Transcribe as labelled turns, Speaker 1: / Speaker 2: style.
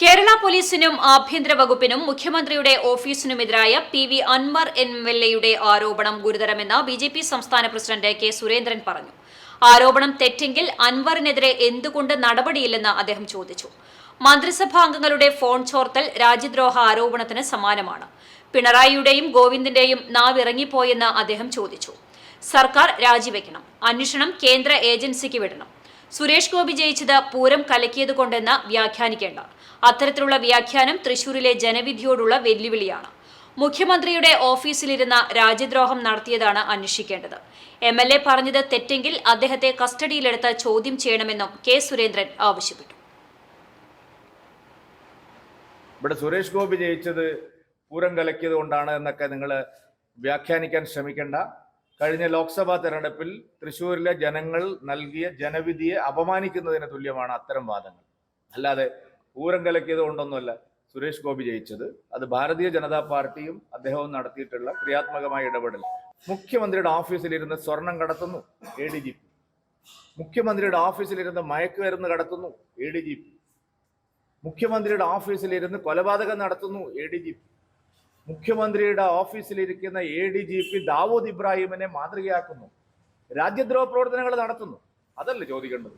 Speaker 1: കേരള പോലീസിനും ആഭ്യന്തര വകുപ്പിനും മുഖ്യമന്ത്രിയുടെ ഓഫീസിനുമെതിരായ P V Anvar M L എയുടെ ആരോപണം ഗുരുതരമെന്ന് ബി ജെ പി സംസ്ഥാന പ്രസിഡന്റ് കെ സുരേന്ദ്രൻ പറഞ്ഞു. ആരോപണം തെറ്റെങ്കിൽ അൻവറിനെതിരെ എന്തുകൊണ്ട് നടപടിയില്ലെന്ന് അദ്ദേഹം ചോദിച്ചു. മന്ത്രിസഭാംഗങ്ങളുടെ ഫോൺ ചോർത്തൽ രാജ്യദ്രോഹ ആരോപണത്തിന് സമാനമാണ്. പിണറായിയുടെയും ഗോവിന്ദിന്റെയും നാവിറങ്ങിപ്പോയെന്ന് അദ്ദേഹം ചോദിച്ചു. സർക്കാർ രാജിവെക്കണം. അന്വേഷണം കേന്ദ്ര ഏജൻസിക്ക് വിടണം. സുരേഷ് ഗോപി ജയിച്ചത് പൂരം കലക്കിയതുകൊണ്ടെന്ന് വ്യാഖ്യാനിക്കേണ്ട. അത്തരത്തിലുള്ള വ്യാഖ്യാനം തൃശൂരിലെ ജനവിധിയോടുള്ള വെല്ലുവിളിയാണ്. മുഖ്യമന്ത്രിയുടെ ഓഫീസിലിരുന്ന രാജ്യദ്രോഹം നടത്തിയതാണ് അന്വേഷിക്കേണ്ടത്. എം എൽ എ പറഞ്ഞത് തെറ്റെങ്കിൽ അദ്ദേഹത്തെ കസ്റ്റഡിയിലെടുത്ത് ചോദ്യം ചെയ്യണമെന്നും കെ സുരേന്ദ്രൻ ആവശ്യപ്പെട്ടു.
Speaker 2: ഇവിടെ സുരേഷ് ഗോപി ജയിച്ചത് പൂരം കലക്കിയത് കൊണ്ടാണ് എന്നൊക്കെ നിങ്ങൾ വ്യാഖ്യാനിക്കാൻ ശ്രമിക്കേണ്ട. കഴിഞ്ഞ ലോക്സഭാ തെരഞ്ഞെടുപ്പിൽ തൃശ്ശൂരിലെ ജനങ്ങൾ നൽകിയ ജനവിധിയെ അപമാനിക്കുന്നതിന് തുല്യമാണ് അത്തരം വാദങ്ങൾ. അല്ലാതെ പൂരം കലക്കിയത് കൊണ്ടൊന്നുമല്ല സുരേഷ് ഗോപി ജയിച്ചത്. അത് ഭാരതീയ ജനതാ പാർട്ടിയും അദ്ദേഹവും നടത്തിയിട്ടുള്ള ക്രിയാത്മകമായ ഇടപെടൽ. മുഖ്യമന്ത്രിയുടെ ഓഫീസിലിരുന്ന് സ്വർണം കടത്തുന്നു എ ഡി ജി പി മുഖ്യമന്ത്രിയുടെ ഓഫീസിലിരുന്ന് മയക്കുമരുന്ന് കടത്തുന്നു എ ഡി ജി പി മുഖ്യമന്ത്രിയുടെ ഓഫീസിലിരുന്ന് കൊലപാതകം നടത്തുന്നു എ ഡി ജി പി മുഖ്യമന്ത്രിയുടെ ഓഫീസിലിരിക്കുന്ന A D G P Dawood ഇബ്രാഹിമിനെ മാതൃകയാക്കുന്നു. രാജ്യദ്രോഹ പ്രവർത്തനങ്ങൾ നടത്തുന്നു. അതല്ലേ ചോദിക്കേണ്ടത്?